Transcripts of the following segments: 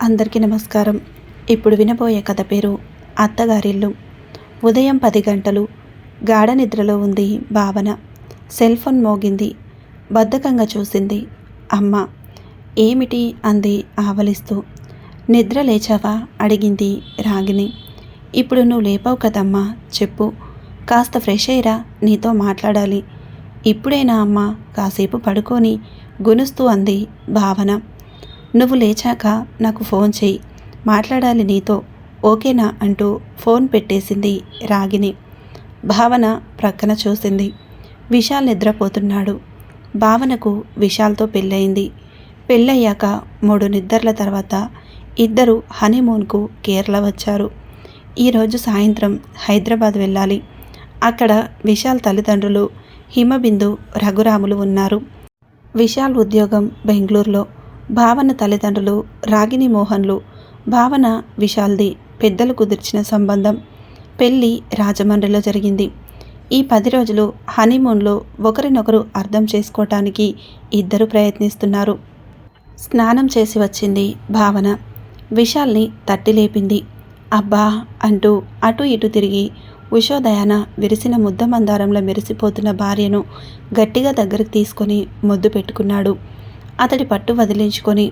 అందరికీ నమస్కారం. ఇప్పుడు వినబోయే కథ పేరు అత్తగారిల్లు. ఉదయం పది గంటలు గాఢ నిద్రలో ఉంది భావన. సెల్ ఫోన్ మోగింది. బద్ధకంగా చూసింది. అమ్మ ఏమిటి? అంది ఆవలిస్తూ. నిద్ర లేచావా? అడిగింది రాగిని ఇప్పుడు నువ్వు లేపావు కదమ్మా చెప్పు. కాస్త ఫ్రెష్ అయ్యరా నీతో మాట్లాడాలి. ఇప్పుడేనా అమ్మ? కాసేపు పడుకొని గునుస్తూ అంది భావన. నువ్వు లేచాక నాకు ఫోన్ చేయి మాట్లాడాలి నీతో. ఓకేనా? అంటూ ఫోన్ పెట్టేసింది రాగిని భావన ప్రక్కన చూసింది. విశాల్ నిద్రపోతున్నాడు. భావనకు విశాల్తో పెళ్ళయింది. పెళ్ళయ్యాక మూడు నిద్రల తర్వాత ఇద్దరు హనీమూన్కు కేరళ వచ్చారు. ఈరోజు సాయంత్రం హైదరాబాద్ వెళ్ళాలి. అక్కడ విశాల్ తల్లిదండ్రులు హిమబిందు రఘురాములు ఉన్నారు. విశాల్ ఉద్యోగం బెంగళూరులో. భావన తల్లిదండ్రులు రాగిని మోహన్లు భావన విశాల్ది పెద్దలు కుదిర్చిన సంబంధం పెళ్ళి రాజమండ్రిలో జరిగింది. ఈ పది రోజులు హనీమూన్లో ఒకరినొకరు అర్థం చేసుకోవటానికి ఇద్దరు ప్రయత్నిస్తున్నారు. స్నానం చేసి వచ్చింది భావన. విశాల్ని తట్టి లేపింది. అబ్బా అంటూ అటు ఇటు తిరిగి ఉషోదయాన విరిసిన ముద్ద మందారంలో మెరిసిపోతున్న భార్యను గట్టిగా దగ్గరికి తీసుకొని ముద్దు పెట్టుకున్నాడు. అతడి పట్టు వదిలించుకొని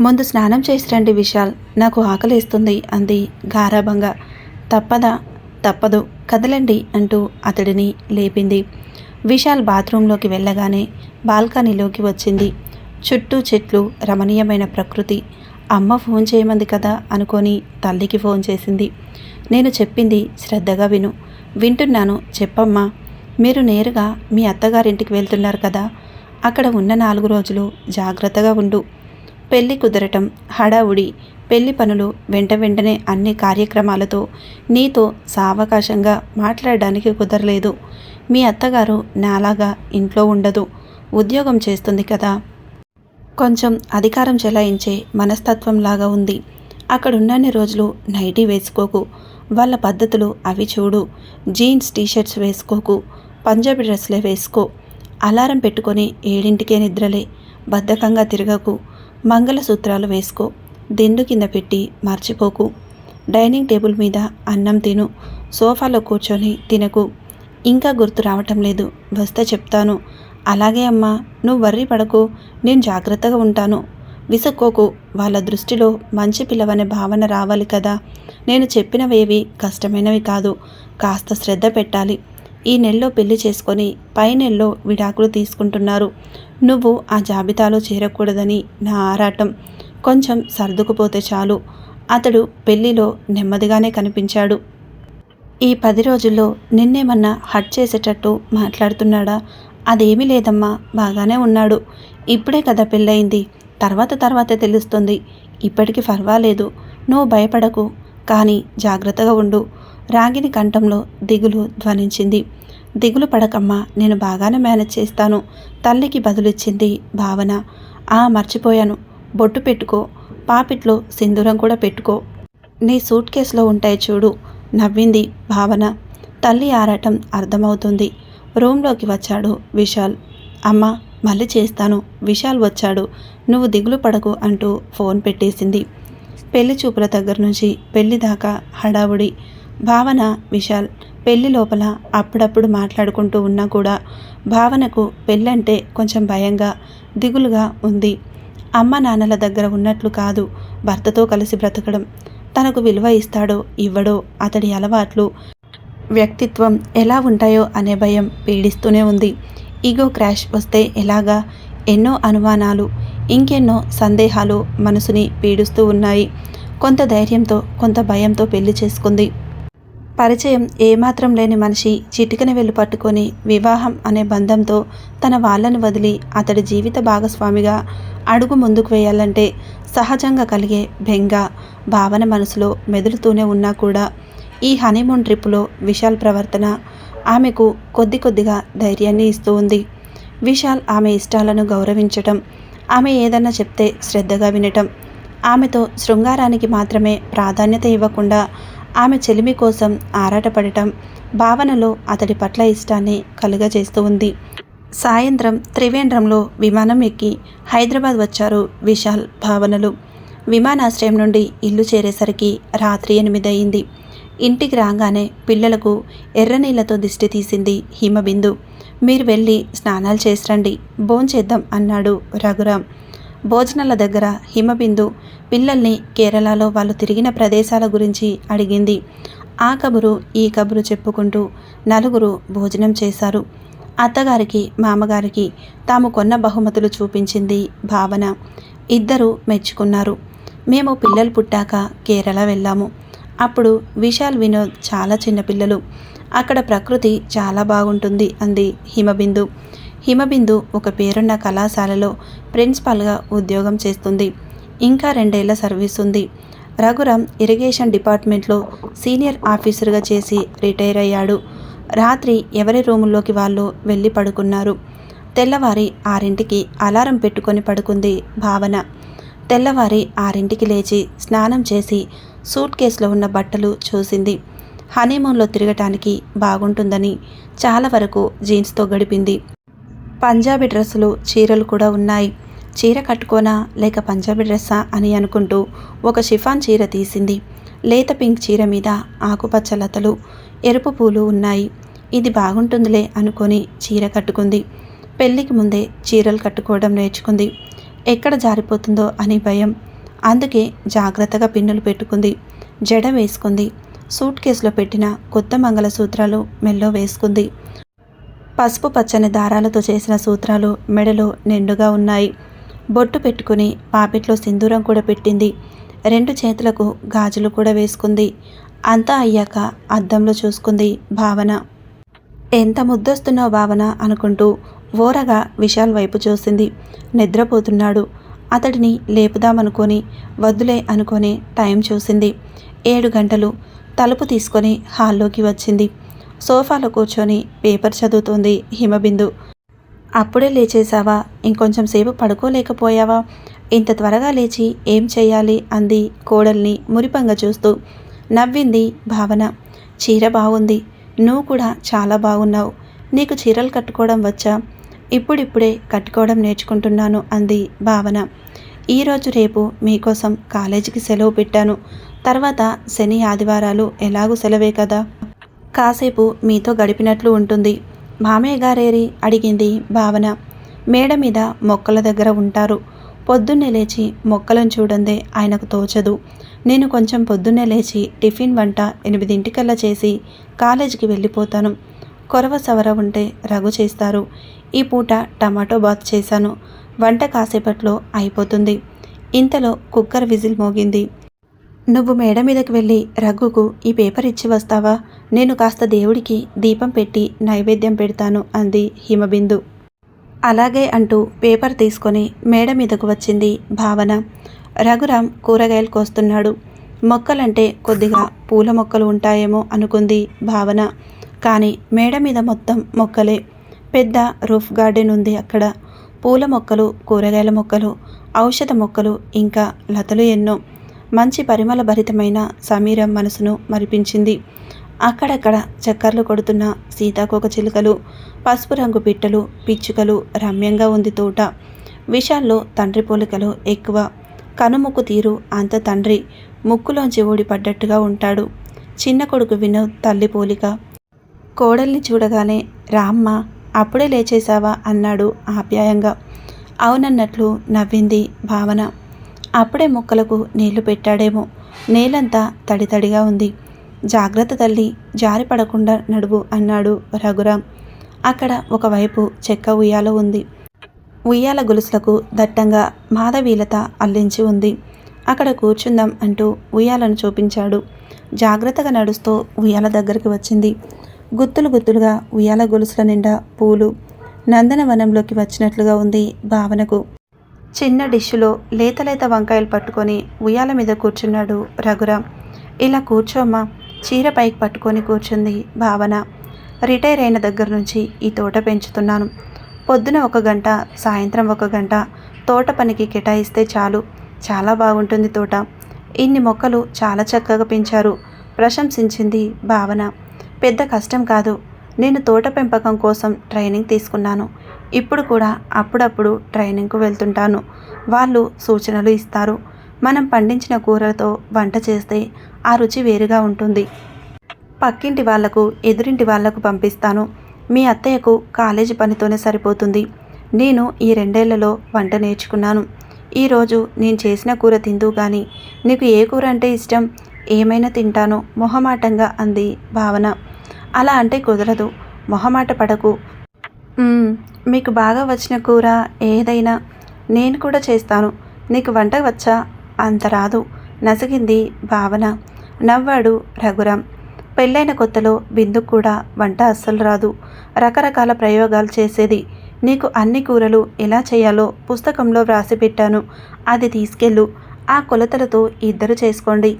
ముందు స్నానం చేసి రండి విశాల్ నాకు ఆకలిస్తుంది అంది గారాభంగా. తప్పదా తప్పదు కదలండి అంటూ అతడిని లేపింది. విశాల్ బాత్రూంలోకి వెళ్ళగానే బాల్కనీలోకి వచ్చింది. చుట్టూ చెట్లు రమణీయమైన ప్రకృతి. అమ్మ ఫోన్ చేయమంది కదా అనుకొని తల్లికి ఫోన్ చేసింది. నేను చెప్పింది శ్రద్ధగా విను. వింటున్నాను చెప్పమ్మా. మీరు నేరుగా మీ అత్తగారింటికి వెళ్తున్నారు కదా అక్కడ ఉన్న నాలుగు రోజులు జాగ్రత్తగా ఉండు. పెళ్ళి కుదరటం హడావుడి పెళ్ళి పనులు వెంట వెంటనే అన్ని కార్యక్రమాలతో నీతో సావకాశంగా మాట్లాడడానికి కుదరలేదు. మీ అత్తగారు నాలాగా ఇంట్లో ఉండదు. ఉద్యోగం చేస్తుంది కదా. కొంచెం అధికారం చెలాయించే మనస్తత్వంలాగా ఉంది. అక్కడున్నన్ని రోజులు నైటీ వేసుకోకు. వాళ్ళ పద్ధతులు అవి చూడు. జీన్స్ టీషర్ట్స్ వేసుకోకు. పంజాబీ డ్రెస్లే వేసుకో. అలారం పెట్టుకొని ఏడింటికే నిద్రలే. బద్ధకంగా తిరగకు. మంగళసూత్రాలు వేసుకో. దిండు కింద పెట్టి మర్చిపోకు. డైనింగ్ టేబుల్ మీద అన్నం తిను. సోఫాలో కూర్చొని తినకు. ఇంకా గుర్తు రావటం లేదు. వస్తే చెప్తాను. అలాగే అమ్మా నువ్వు వర్రీ పడకు. నేను జాగ్రత్తగా ఉంటాను. విసుక్కోకు. వాళ్ళ దృష్టిలో మంచి పిల్లవనే భావన రావాలి కదా. నేను చెప్పినవేవి కష్టమైనవి కాదు. కాస్త శ్రద్ధ పెట్టాలి. ఈ నెలలో పెళ్ళి చేసుకొని పై నెలలో విడాకులు తీసుకుంటున్నారు. నువ్వు ఆ జాబితాలో చేరకూడదని నా ఆరాటం. కొంచెం సర్దుకుపోతే చాలు. అతడు పెళ్ళిలో నెమ్మదిగానే కనిపించాడు. ఈ పది రోజుల్లో నిన్నేమన్నా హట్ చేసేటట్టు మాట్లాడుతున్నాడా? అదేమీ లేదమ్మా బాగానే ఉన్నాడు. ఇప్పుడే కదా పెళ్ళయింది. తర్వాత తర్వాతే తెలుస్తుంది. ఇప్పటికి పర్వాలేదు నువ్వు భయపడకు. కానీ జాగ్రత్తగా ఉండు. రాగిని కంఠంలో దిగులు ధ్వనించింది. దిగులు పడకమ్మా నేను బాగానే మేనేజ్ చేస్తాను. తల్లికి బదులిచ్చింది భావన. ఆ మర్చిపోయాను. బొట్టు పెట్టుకో. పాపిట్లో సింధూరం కూడా పెట్టుకో. నీ సూట్ కేసులో ఉంటాయి చూడు. నవ్వింది భావన. తల్లి ఆరాటం అర్థమవుతుంది. రూమ్లోకి వచ్చాడు విశాల్. అమ్మ మళ్ళీ చేస్తాను. విశాల్ వచ్చాడు. నువ్వు దిగులు పడకు అంటూ ఫోన్ పెట్టేసింది. పెళ్ళి చూపుల దగ్గర నుంచి పెళ్ళి దాకా హడావుడి. భావన విశాల్ పెళ్ళి లోపల అప్పుడప్పుడు మాట్లాడుకుంటూ ఉన్నా కూడా భావనకు పెళ్ళంటే కొంచెం భయంగా దిగులుగా ఉంది. అమ్మ నాన్నల దగ్గర ఉన్నట్లు కాదు భర్తతో కలిసి బ్రతకడం. తనకు విలువ ఇస్తాడో ఇవ్వడో అతడి అలవాట్లు వ్యక్తిత్వం ఎలా ఉంటాయో అనే భయం పీడిస్తూనే ఉంది. ఈగో క్రాష్ వస్తే ఎలాగా? ఎన్నో అనుమానాలు ఇంకెన్నో సందేహాలు మనసుని పీడిస్తూ ఉన్నాయి. కొంత ధైర్యంతో కొంత భయంతో పెళ్ళి చేసుకుంది. పరిచయం ఏమాత్రం లేని మనిషి చిటికన వెళ్ళి పట్టుకొని వివాహం అనే బంధంతో తన వాళ్ళను వదిలి అతడి జీవిత భాగస్వామిగా అడుగు ముందుకు వేయాలంటే సహజంగా కలిగే బెంగ భావన మనసులో మెదులుతూనే ఉన్నా కూడా ఈ హనీమూన్ ట్రిప్పులో విశాల్ ప్రవర్తన ఆమెకు కొద్ది కొద్దిగా ధైర్యాన్ని ఇస్తూ ఉంది. విశాల్ ఆమె ఇష్టాలను గౌరవించటం ఆమె ఏదన్నా చెప్తే శ్రద్ధగా వినటం ఆమెతో శృంగారానికి మాత్రమే ప్రాధాన్యత ఇవ్వకుండా ఆమె చెలిమి కోసం ఆరాటపడటం భావనలో అతడి పట్ల ఇష్టాన్ని కలుగజేస్తూ ఉంది. సాయంత్రం త్రివేంద్రంలో విమానం ఎక్కి హైదరాబాద్ వచ్చారు విశాల్ భావనలు. విమానాశ్రయం నుండి ఇల్లు చేరేసరికి రాత్రి ఎనిమిది అయింది ఇంటికి రాగానే పిల్లలకు ఎర్రనీళ్ళతో దిష్టి తీసింది హిమబిందు. మీరు వెళ్ళి స్నానాలు చేసిరండి భోంచేద్దాం అన్నాడు రఘురాం భోజనాల దగ్గర హిమబిందు పిల్లల్ని కేరళలో వాళ్ళు తిరిగిన ప్రదేశాల గురించి అడిగింది. ఆ కబురు ఈ కబురు చెప్పుకుంటూ నలుగురు భోజనం చేశారు. అత్తగారికి మామగారికి తాము కొన్న బహుమతులు చూపించింది భావన. ఇద్దరు మెచ్చుకున్నారు. మేము పిల్లలు పుట్టాక కేరళ వెళ్ళాము. అప్పుడు విశాల్ వినోద్ చాలా చిన్నపిల్లలు. అక్కడ ప్రకృతి చాలా బాగుంటుంది అంది హిమబిందు. హిమబిందు ఒక పేరున్న కళాశాలలో ప్రిన్సిపాల్గా ఉద్యోగం చేస్తుంది. ఇంకా రెండేళ్ళ సర్వీస్ ఉంది. రఘురామ్ ఇరిగేషన్ డిపార్ట్మెంట్లో సీనియర్ ఆఫీసర్గా చేసి రిటైర్ అయ్యాడు. రాత్రి ఎవరి రూముల్లోకి వాళ్ళు వెళ్ళి పడుకున్నారు. తెల్లవారి ఆరింటికి అలారం పెట్టుకొని పడుకుంది భావన. తెల్లవారి ఆరింటికి లేచి స్నానం చేసి సూట్ కేసులో ఉన్న బట్టలు చూసింది. హనీమూన్లో తిరగటానికి బాగుంటుందని చాలా వరకు జీన్స్తో గడిపింది. పంజాబీ డ్రెస్సులు చీరలు కూడా ఉన్నాయి. చీర కట్టుకోనా లేక పంజాబీ డ్రెస్సా అని అనుకుంటూ ఒక షిఫాన్ చీర తీసింది. లేత పింక్ చీర మీద ఆకుపచ్చ లతలు ఎరుపు పూలు ఉన్నాయి. ఇది బాగుంటుందిలే అనుకొని చీర కట్టుకుంది. పెళ్ళికి ముందే చీరలు కట్టుకోవడం నేర్చుకుంది. ఎక్కడ జారిపోతుందో అని భయం. అందుకే జాగ్రత్తగా పిన్నులు పెట్టుకుంది. జడ వేసుకుంది. సూట్ కేసులో పెట్టిన కొత్త మంగళసూత్రాలు మెల్లో వేసుకుంది. పసుపు పచ్చని దారాలతో చేసిన సూత్రాలు మెడలో నిండుగా ఉన్నాయి. బొట్టు పెట్టుకుని పాపిట్లో సింధూరం కూడా పెట్టింది. రెండు చేతులకు గాజులు కూడా వేసుకుంది. అంతా అయ్యాక అద్దంలో చూసుకుంది భావన. ఎంత ముద్దొస్తున్నావు భావన అనుకుంటూ ఓరగా విశాల్ వైపు చూసింది. నిద్రపోతున్నాడు. అతడిని లేపుదామనుకొని వద్దులే అనుకొని టైం చూసింది. ఏడు గంటలు తలుపు తీసుకొని హాల్లోకి వచ్చింది. సోఫాలో కూర్చొని పేపర్ చదువుతోంది హిమబిందు. అప్పుడే లేచేశావా? ఇంకొంచెం సేపు పడుకోలేకపోయావా? ఇంత త్వరగా లేచి ఏం చేయాలి అంది కోడల్ని మురిపంగా చూస్తూ. నవ్వింది భావన. చీర బాగుంది నువ్వు కూడా చాలా బాగున్నావు నీకు చీరలు కట్టుకోవడం వచ్చా? ఇప్పుడిప్పుడే కట్టుకోవడం నేర్చుకుంటున్నాను అంది భావన. ఈరోజు రేపు మీకోసం కాలేజీకి సెలవు పెట్టాను. తర్వాత శని ఆదివారాలు ఎలాగూ సెలవే కదా. కాసేపు మీతో గడిపినట్లు ఉంటుంది. మామయ్య గారేరి అడిగింది భావన. మేడ మీద మొక్కల దగ్గర ఉంటారు. పొద్దున్నే లేచి మొక్కలను చూడందే ఆయనకు తోచదు. నేను కొంచెం పొద్దున్నే లేచి టిఫిన్ వంట ఎనిమిదింటికల్లా చేసి కాలేజీకి వెళ్ళిపోతాను. కొరవ సవర ఉంటే రగు చేస్తారు. ఈ పూట టమాటో బాత్ చేశాను. వంట కాసేపట్లో అయిపోతుంది. ఇంతలో కుక్కర్ విజిల్ మోగింది. నువ్వు మేడ మీదకి వెళ్ళి రఘుకు ఈ పేపర్ ఇచ్చి వస్తావా? నేను కాస్త దేవుడికి దీపం పెట్టి నైవేద్యం పెడతాను అంది హిమబిందు. అలాగే అంటూ పేపర్ తీసుకొని మేడ మీదకు వచ్చింది భావన. రఘురాం కూరగాయలు కోస్తున్నాడు. మొక్కలంటే కొద్దిగా పూల మొక్కలు ఉంటాయేమో అనుకుంది భావన. కానీ మేడ మీద మొత్తం మొక్కలే. పెద్ద రూఫ్ గార్డెన్ ఉంది అక్కడ. పూల మొక్కలు కూరగాయల మొక్కలు ఔషధ మొక్కలు ఇంకా లతలు ఎన్నో. మంచి పరిమళ భరితమైన సమీరం మనసును మరిపించింది. అక్కడక్కడ చక్కర్లు కొడుతున్న సీతాకోక చిలుకలు పసుపు రంగు పిట్టలు పిచ్చుకలు రమ్యంగా ఉంది తోట. విషాల్లో తండ్రి పోలికలు ఎక్కువ. కనుముక్కు తీరు అంత తండ్రి. ముక్కులోంచి ఊడిపడ్డట్టుగా ఉంటాడు. చిన్న కొడుకు వినోద్ తల్లి పోలిక. కోడల్ని చూడగానే రామ్మ అప్పుడే లేచేశావా? అన్నాడు ఆప్యాయంగా. అవునన్నట్లు నవ్వింది భావన. అప్పుడే మొక్కలకు నీళ్ళు పెట్టాడేమో. నేలంతా తడితడిగా ఉంది. జాగ్రత్త తల్లి జారి పడకుండా నడువు అన్నాడు రఘురాం. అక్కడ ఒకవైపు చెక్క ఉయ్యాల ఉంది. ఉయ్యాల గొలుసులకు దట్టంగా మాధవీలత అల్లించి ఉంది. అక్కడ కూర్చుందాం అంటూ ఉయ్యాలను చూపించాడు. జాగ్రత్తగా నడుస్తూ ఉయ్యాల దగ్గరికి వచ్చింది. గుత్తులు గుత్తులుగా ఉయ్యాల గొలుసుల నిండా పూలు నందనవనంలోకి వచ్చినట్లుగా ఉంది భావనకు. చిన్న డిష్లో లేత లేత వంకాయలు పట్టుకొని ఉయ్యాల మీద కూర్చున్నాడు రఘురామ్. ఇలా కూర్చోమ్మా చీర పైకి పట్టుకొని కూర్చుంది భావన. రిటైర్ అయిన దగ్గర నుంచి ఈ తోట పెంచుతున్నాను. పొద్దున ఒక గంట సాయంత్రం ఒక గంట తోట పనికి కేటాయిస్తే చాలు. చాలా బాగుంటుంది తోట. ఇన్ని మొక్కలు చాలా చక్కగా పెంచారు ప్రశంసించింది భావన. పెద్ద కష్టం కాదు. నేను తోట పెంపకం కోసం ట్రైనింగ్ తీసుకున్నాను. ఇప్పుడు కూడా అప్పుడప్పుడు ట్రైనింగ్కు వెళ్తుంటాను. వాళ్ళు సూచనలు ఇస్తారు. మనం పండించిన కూరలతో వంట చేస్తే ఆ రుచి వేరుగా ఉంటుంది. పక్కింటి వాళ్ళకు ఎదురింటి వాళ్ళకు పంపిస్తాను. మీ అత్తయ్యకు కాలేజీ పనితోనే సరిపోతుంది. నేను ఈ రెండేళ్ళలో వంట నేర్చుకున్నాను. ఈరోజు నేను చేసిన కూర తిందు కానీ నీకు ఏ కూర అంటే ఇష్టం? ఏమైనా తింటాను. మొహమాటంగా అంది భావన. అలా అంటే కుదరదు. మొహమాట పడకు. మీకు బాగా వచ్చిన కూర ఏదైనా నేను కూడా చేస్తాను. నీకు వంట వచ్చా? అంత రాదు. నసిగింది భావన. నవ్వాడు రఘురాం. పెళ్ళైన కొత్తలో బిందుకు కూడా వంట అస్సలు రాదు. రకరకాల ప్రయోగాలు చేసేది. నీకు అన్ని కూరలు ఎలా చేయాలో పుస్తకంలో వ్రాసి పెట్టాను. అది తీసుకెళ్ళు. ఆ కొలతలతో ఇద్దరు చేసుకోండి.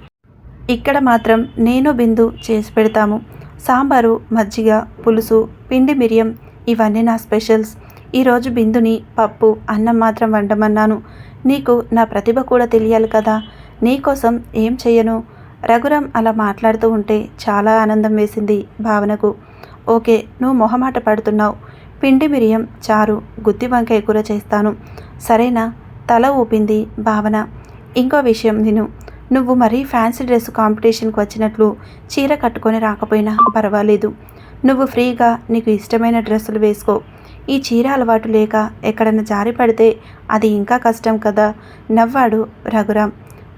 ఇక్కడ మాత్రం నేను బిందు చేసి పెడతాము. సాంబారు మజ్జిగ పులుసు పిండి మిరియం ఇవన్నీ నా స్పెషల్స్. ఈరోజు బిందుని పప్పు అన్నం మాత్రం వండమన్నాను. నీకు నా ప్రతిభ కూడా తెలియాలి కదా. నీకోసం ఏం చెయ్యను? రఘురామ్ అలా మాట్లాడుతూ ఉంటే చాలా ఆనందం వేసింది భావనకు. ఓకే నువ్వు మొహమాట పడుతున్నావు. పిండి మిరియం చారు గుత్తి వంకాయ కూర చేస్తాను. సరేనా? తల ఊపింది భావన. ఇంకో విషయం నేను నువ్వు మరీ ఫ్యాన్సీ డ్రెస్ కాంపిటీషన్కి వచ్చినట్లు చీర కట్టుకొని రాకపోయినా పర్వాలేదు. నువ్వు ఫ్రీగా నీకు ఇష్టమైన డ్రెస్సులు వేసుకో. ఈ చీర అలవాటు లేక ఎక్కడన్నా జారి పడితే అది ఇంకా కష్టం కదా? నవ్వాడు రఘురాం.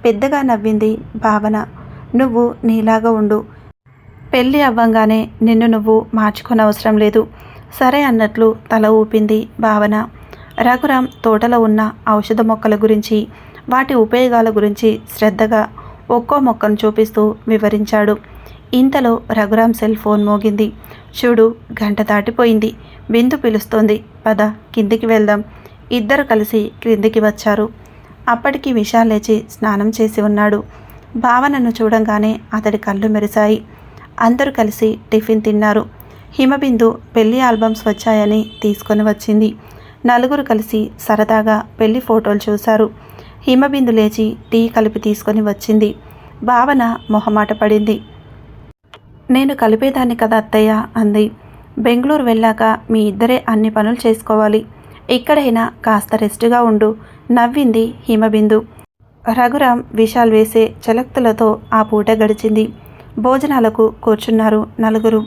పెద్దగా నవ్వింది భావన. నువ్వు నీలాగా ఉండు. పెళ్ళి అవ్వంగానే నిన్ను నువ్వు మార్చుకోనవసరం లేదు. సరే అన్నట్లు తల ఊపింది భావన. రఘురాం తోటలో ఉన్న ఔషధ మొక్కల గురించి వాటి ఉపయోగాల గురించి శ్రద్ధగా ఒక్కో మొక్కను చూపిస్తూ వివరించాడు. ఇంతలో రఘురామ్ సెల్ ఫోన్ మోగింది. చూడు గంట దాటిపోయింది. బిందు పిలుస్తోంది పద కిందికి వెళ్దాం. ఇద్దరు కలిసి క్రిందికి వచ్చారు. అప్పటికి విశాల్ లేచి స్నానం చేసి ఉన్నాడు. భావనను చూడంగానే అతడి కళ్ళు మెరిశాయి. అందరూ కలిసి టిఫిన్ తిన్నారు. హిమబిందు పెళ్ళి ఆల్బమ్స్ వచ్చాయని తీసుకొని వచ్చింది. నలుగురు కలిసి సరదాగా పెళ్ళి ఫోటోలు చూశారు. హిమబిందు లేచి టీ కలిపి తీసుకొని వచ్చింది. భావన మొహమాట పడింది. నేను కలిపేదాన్ని కదా అత్తయ్య అంది. బెంగళూరు వెళ్ళాక మీ ఇద్దరే అన్ని పనులు చేసుకోవాలి. ఇక్కడైనా కాస్త రెస్ట్గా ఉండు నవ్వింది హిమబిందు. రఘురాం విశాల్ వేసే చలక్తులతో ఆ పూట గడిచింది. భోజనాలకు కూర్చున్నారు నలుగురు.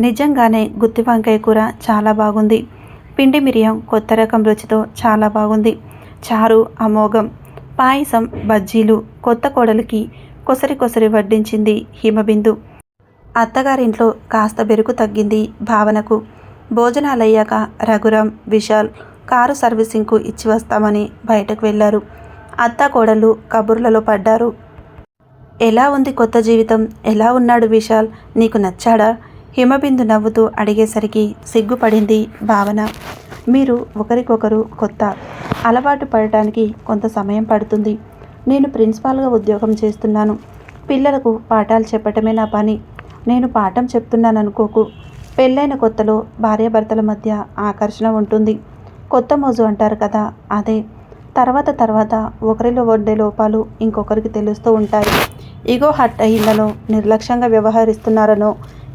నిజంగానే గుత్తి వంకాయ కూర చాలా బాగుంది. పిండి మిరియం కొత్త రకం రుచితో చాలా బాగుంది. చారు అమోఘం పాయసం బజ్జీలు కొత్త కోడలికి కొసరి కొసరి వడ్డించింది హిమబిందు. అత్తగారింట్లో కాస్త బెరుకు తగ్గింది భావనకు. భోజనాలయ్యాక రఘురాం విశాల్ కారు సర్వీసింగ్కు ఇచ్చి వస్తామని బయటకు వెళ్ళారు అత్త కోడళ్ళు కబుర్లలో పడ్డారు. ఎలా ఉంది కొత్త జీవితం? ఎలా ఉన్నాడు విశాల్? నీకు నచ్చాడా? హిమబిందు నవ్వుతూ అడిగేసరికి సిగ్గుపడింది భావన. మీరు ఒకరికొకరు కొత్త అలవాటు పడటానికి కొంత సమయం పడుతుంది. నేను ప్రిన్సిపాల్గా ఉద్యోగం చేస్తున్నాను. పిల్లలకు పాఠాలు చెప్పటమే నా పని. నేను పాఠం చెప్తున్నాను అనుకోకు పెళ్ళైన కొత్తలో భార్యాభర్తల మధ్య ఆకర్షణ ఉంటుంది. కొత్త మోజు అంటారు కదా అదే. తర్వాత తర్వాత ఒకరిలో వడ్డే లోపాలు ఇంకొకరికి తెలుస్తూ ఉంటాయి. ఇగో హట్ అయిందనో నిర్లక్ష్యంగా వ్యవహరిస్తున్నారనో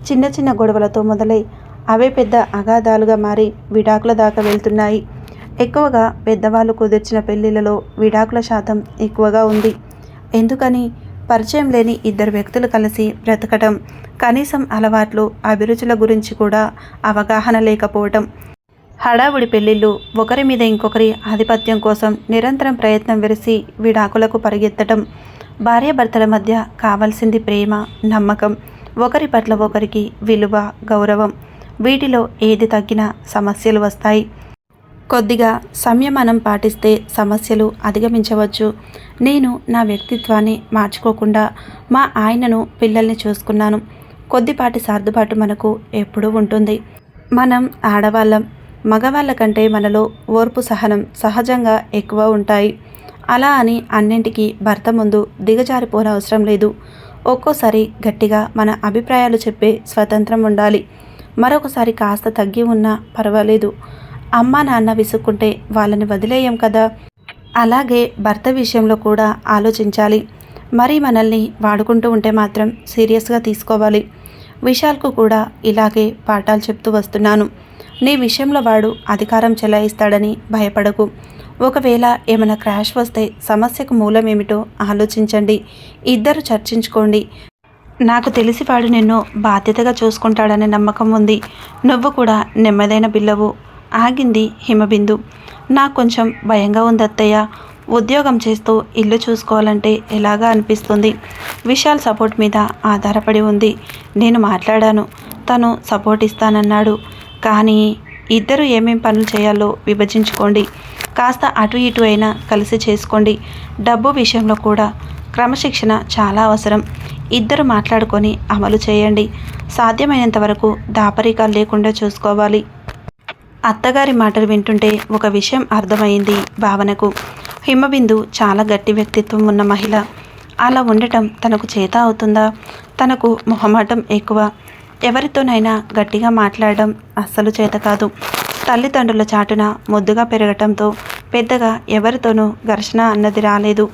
చిన్న చిన్న గొడవలతో మొదలై అవే పెద్ద అగాధాలుగా మారి విడాకుల దాకా వెళ్తున్నాయి. ఎక్కువగా పెద్దవాళ్ళు కుదిర్చిన పెళ్ళిళ్ళలో విడాకుల శాతం ఎక్కువగా ఉంది. ఎందుకని? పరిచయం లేని ఇద్దరు వ్యక్తులు కలిసి బ్రతకటం కనీసం అలవాట్లు అభిరుచుల గురించి కూడా అవగాహన లేకపోవటం. హడావుడి పెళ్ళిళ్ళు ఒకరి మీద ఇంకొకరి ఆధిపత్యం కోసం నిరంతరం ప్రయత్నం విరిసి విడాకులకు పరిగెత్తటం భార్యాభర్తల మధ్య కావాల్సింది ప్రేమ నమ్మకం ఒకరి పట్ల ఒకరికి విలువ గౌరవం. వీటిలో ఏది తగ్గినా సమస్యలు వస్తాయి. కొద్దిగా సంయమనం పాటిస్తే సమస్యలు అధిగమించవచ్చు. నేను నా వ్యక్తిత్వాన్ని మార్చుకోకుండా మా ఆయనను పిల్లల్ని చూసుకున్నాను. కొద్దిపాటి సర్దుబాటు మనకు ఎప్పుడూ ఉంటుంది. మనం ఆడవాళ్ళం. మగవాళ్ళ కంటే మనలో ఓర్పు సహనం సహజంగా ఎక్కువ ఉంటాయి. అలా అని అన్నింటికీ భర్త ముందు దిగజారిపోనవసరం లేదు. ఒక్కోసారి గట్టిగా మన అభిప్రాయాలు చెప్పే స్వతంత్రం ఉండాలి. మరొకసారి కాస్త తగ్గి ఉన్నా పర్వాలేదు. అమ్మా నాన్న విసుక్కుంటే వాళ్ళని వదిలేయం కదా? అలాగే భర్త విషయంలో కూడా ఆలోచించాలి. మరి మనల్ని వాడుకుంటూ ఉంటే మాత్రం సీరియస్గా తీసుకోవాలి. విశాల్కు కూడా ఇలాగే పాఠాలు చెప్తూ వస్తున్నాను. నీ విషయంలో వాడు అధికారం చెలాయిస్తాడని భయపడకు. ఒకవేళ ఏమైనా క్రాష్ వస్తే సమస్యకు మూలం ఏమిటో ఆలోచించండి. ఇద్దరు చర్చించుకోండి. నాకు తెలిసి వాడు నిన్ను బాధ్యతగా చూసుకుంటాడనే నమ్మకం ఉంది. నువ్వు కూడా నెమ్మదైన బిల్లవు ఆగింది హిమబిందు. నాకు కొంచెం భయంగా ఉంది అత్తయ్య. ఉద్యోగం చేస్తూ ఇల్లు చూసుకోవాలంటే ఎలాగా అనిపిస్తుంది? విశాల్ సపోర్ట్ మీద ఆధారపడి ఉంది. నేను మాట్లాడాను. తను సపోర్ట్ ఇస్తానన్నాడు. కానీ ఇద్దరు ఏమేం పనులు చేయాలో విభజించుకోండి. కాస్త అటు ఇటు అయినా కలిసి చేసుకోండి. డబ్బు విషయంలో కూడా క్రమశిక్షణ చాలా అవసరం. ఇద్దరు మాట్లాడుకొని అమలు చేయండి. సాధ్యమైనంత వరకు దాపరికాలు లేకుండా చూసుకోవాలి. అత్తగారి మాటలు వింటుంటే ఒక విషయం అర్థమైంది భావనకు. హిమబిందు చాలా గట్టి వ్యక్తిత్వం ఉన్న మహిళ. అలా ఉండటం తనకు చేత అవుతుందా? తనకు మొహమాటం ఎక్కువ. ఎవరితోనైనా గట్టిగా మాట్లాడడం అస్సలు చేత కాదు. తల్లిదండ్రుల చాటున ముద్దుగా పెరగటంతో పెద్దగా ఎవరితోనూ ఘర్షణ అన్నది రాలేదు.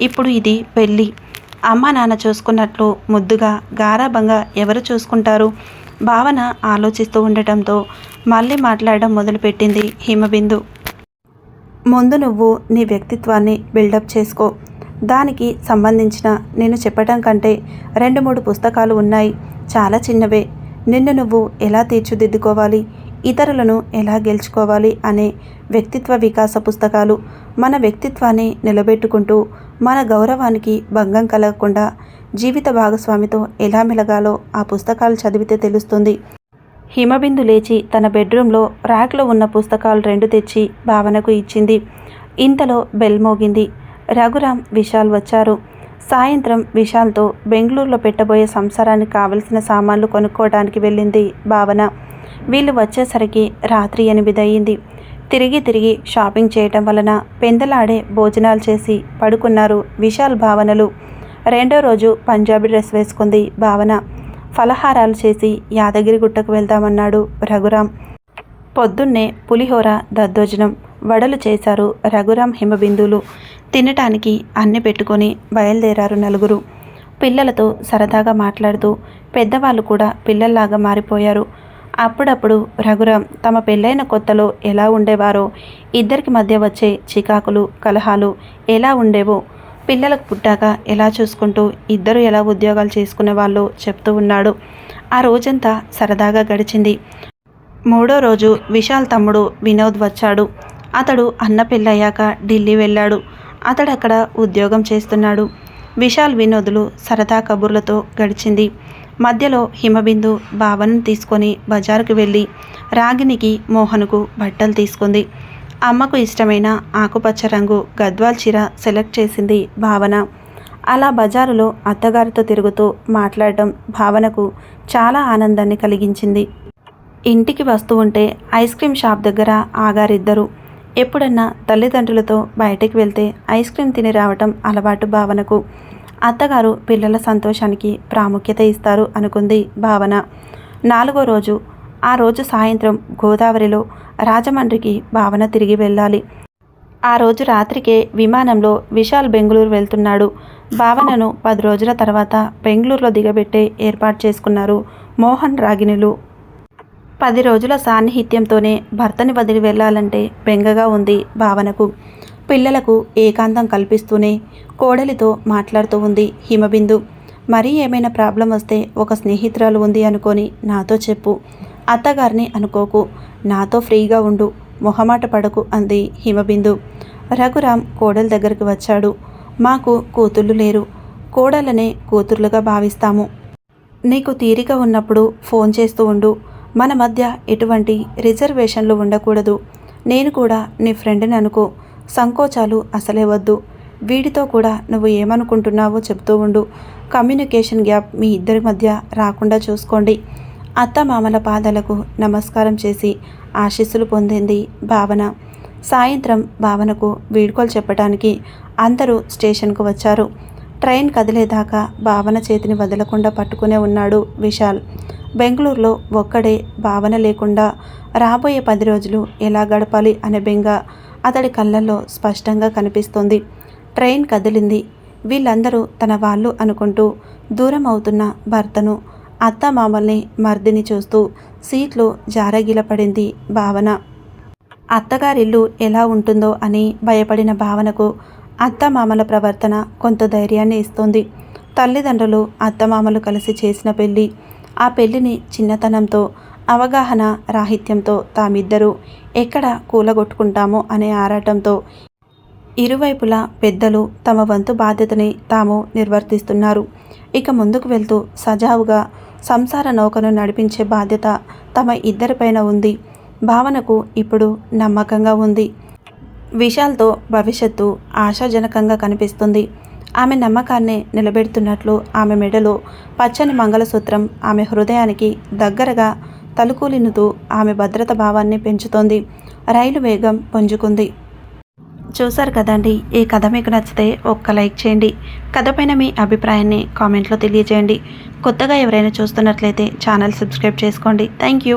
ఇప్పుడు ఇది పెళ్ళి. అమ్మ నాన్న చూసుకున్నట్లు ముద్దుగా గారాభంగా ఎవరు చూసుకుంటారు? భావన ఆలోచిస్తూ ఉండటంతో మళ్ళీ మాట్లాడడం మొదలుపెట్టింది హిమబిందు. ముందు నువ్వు నీ వ్యక్తిత్వాన్ని బిల్డప్ చేసుకో. దానికి సంబంధించిన నేను చెప్పటం కంటే రెండు మూడు పుస్తకాలు ఉన్నాయి. చాలా చిన్నవే. నిన్ను నువ్వు ఎలా తీర్చిదిద్దుకోవాలి? ఇతరులను ఎలా గెలుచుకోవాలి? అనే వ్యక్తిత్వ వికాస పుస్తకాలు మన వ్యక్తిత్వాన్ని నిలబెట్టుకుంటూ మన గౌరవానికి భంగం కలగకుండా జీవిత భాగస్వామితో ఎలా మెలగాలో ఆ పుస్తకాలు చదివితే తెలుస్తుంది. హిమబిందు లేచి తన బెడ్రూమ్లో ర్యాక్లో ఉన్న పుస్తకాలు రెండు తెచ్చి భావనకు ఇచ్చింది. ఇంతలో బెల్ మోగింది. రఘురామ్ విశాల్ వచ్చారు. సాయంత్రం విశాల్తో బెంగళూరులో పెట్టబోయే సంసారానికి కావలసిన సామాన్లు కొనుక్కోవడానికి వెళ్ళింది భావన. వీళ్ళు వచ్చేసరికి రాత్రి ఎనిమిది అయ్యింది తిరిగి తిరిగి షాపింగ్ చేయటం వలన పెందలాడే భోజనాలు చేసి పడుకున్నారు విశాల్ భావనలు. రెండో రోజు పంజాబీ డ్రెస్ వేసుకుంది భావన. ఫలహారాలు చేసి యాదగిరి గుట్టకు వెళ్దామన్నాడు రఘురాం. పొద్దున్నే పులిహోర దద్దోజనం వడలు చేశారు రఘురాం హిమబిందులు. తినటానికి అన్ని పెట్టుకొని బయలుదేరారు నలుగురు. పిల్లలతో సరదాగా మాట్లాడుతూ పెద్దవాళ్ళు కూడా పిల్లల్లాగా మారిపోయారు. అప్పుడప్పుడు రఘురాం తమ పెళ్ళైన కొత్తలో ఎలా ఉండేవారో ఇద్దరికి మధ్య వచ్చే చికాకులు కలహాలు ఎలా ఉండేవో పిల్లలకు పుట్టాక ఎలా చూసుకుంటూ ఇద్దరు ఎలా ఉద్యోగాలు చేసుకునే వాళ్ళు చెప్తూ ఉన్నాడు. ఆ రోజంతా సరదాగా గడిచింది. మూడో రోజు విశాల్ తమ్ముడు వినోద్ వచ్చాడు. అతడు అన్న పెళ్ళయ్యాక ఢిల్లీ వెళ్ళాడు. అతడు అక్కడ ఉద్యోగం చేస్తున్నాడు. విశాల్ వినోదులు సరదా కబుర్లతో గడిచింది. మధ్యలో హిమబిందు భావనను తీసుకొని బజారుకు వెళ్ళి రాగినికి మోహన్కు బట్టలు తీసుకుంది. అమ్మకు ఇష్టమైన ఆకుపచ్చ రంగు గద్వాల్ చీర సెలెక్ట్ చేసింది భావన. అలా బజారులో అత్తగారితో తిరుగుతూ మాట్లాడటం భావనకు చాలా ఆనందాన్ని కలిగించింది. ఇంటికి వస్తూ ఉంటే ఐస్ క్రీమ్ షాప్ దగ్గర ఆగారిద్దరు. ఎప్పుడన్నా తల్లిదండ్రులతో బయటికి వెళ్తే ఐస్ క్రీమ్ తిని రావటం అలవాటు భావనకు. అత్తగారు పిల్లల సంతోషానికి ప్రాముఖ్యత ఇస్తారు అనుకుంది భావన. నాలుగో రోజు ఆ రోజు సాయంత్రం గోదావరిలో రాజమండ్రికి భావన తిరిగి వెళ్ళాలి. ఆ రోజు రాత్రికే విమానంలో విశాల్ బెంగళూరు వెళ్తున్నాడు. భావనను పది రోజుల తర్వాత బెంగళూరులో దిగబెట్టే ఏర్పాటు చేసుకున్నారు మోహన్ రాగిణులు. పది రోజుల సాన్నిహిత్యంతోనే భర్తని వదిలి వెళ్ళాలంటే బెంగగా ఉంది భావనకు. పిల్లలకు ఏకాంతం కల్పిస్తూనే కోడలితో మాట్లాడుతూ ఉంది హిమబిందు. మరీ ఏమైనా ప్రాబ్లం వస్తే ఒక స్నేహితురాలు ఉంది అనుకొని నాతో చెప్పు. అత్తగారిని అనుకోకు. నాతో ఫ్రీగా ఉండు. మొహమాట పడకు అంది హిమబిందు. రఘురాం కోడల దగ్గరికి వచ్చాడు. మాకు కూతుళ్ళు లేరు. కోడలనే కూతుర్లుగా భావిస్తాము. నీకు తీరిక ఉన్నప్పుడు ఫోన్ చేస్తూ ఉండు. మన మధ్య ఎటువంటి రిజర్వేషన్లు ఉండకూడదు. నేను కూడా నీ ఫ్రెండ్ని అనుకో. సంకోచాలు అసలే వద్దు. వీడితో కూడా నువ్వు ఏమనుకుంటున్నావో చెప్తూ ఉండు. కమ్యూనికేషన్ గ్యాప్ మీ ఇద్దరి మధ్య రాకుండా చూసుకోండి. అత్తమామల పాదాలకు నమస్కారం చేసి ఆశీస్సులు పొందింది భావన. సాయంత్రం భావనకు వీడ్కోలు చెప్పడానికి అందరూ స్టేషన్కు వచ్చారు. ట్రైన్ కదిలేదాకా భావన చేతిని వదలకుండా పట్టుకునే ఉన్నాడు విశాల్. బెంగళూరులో ఒక్కడే భావన లేకుండా రాబోయే పది రోజులు ఎలా గడపాలి అనే బెంగ అతడి కళ్ళల్లో స్పష్టంగా కనిపిస్తుంది. ట్రైన్ కదిలింది. వీళ్ళందరూ తన వాళ్ళు అనుకుంటూ దూరం అవుతున్న భర్తను అత్త మామల్ని మర్దిని చూస్తూ సీట్లో జారగిలపడింది భావన. అత్తగారిల్లు ఎలా ఉంటుందో అని భయపడిన భావనకు అత్తమామల ప్రవర్తన కొంత ధైర్యాన్ని ఇస్తుంది. తల్లిదండ్రులు అత్తమామలు కలిసి చేసిన పెళ్ళి ఆ పెళ్ళిని చిన్నతనంతో అవగాహన రాహిత్యంతో తామిద్దరూ ఎక్కడ కూలగొట్టుకుంటామో అనే ఆరాటంతో ఇరువైపులా పెద్దలు తమ వంతు బాధ్యతని తాము నిర్వర్తిస్తున్నారు. ఇక ముందుకు వెళ్తూ సజావుగా సంసార నౌకను నడిపించే బాధ్యత తమ ఇద్దరిపైన ఉంది. భావనకు ఇప్పుడు నమ్మకంగా ఉంది. విశాల్తో భవిష్యత్తు ఆశాజనకంగా కనిపిస్తుంది. ఆమె నమ్మకాన్ని నిలబెడుతున్నట్లు ఆమె మెడలో పచ్చని మంగళసూత్రం ఆమె హృదయానికి దగ్గరగా తలుకూలినుతూ ఆమె భద్రత భావాన్ని పెంచుతోంది. రైలు వేగం పుంజుకుంది. చూసారు కదండి ఈ కథ మీకు నచ్చితే ఒక్క లైక్ చేయండి. కథ పైన మీ అభిప్రాయాన్ని కామెంట్లో తెలియజేయండి. కొత్తగా ఎవరైనా చూస్తున్నట్లయితే ఛానల్ సబ్స్క్రైబ్ చేసుకోండి. Thank you.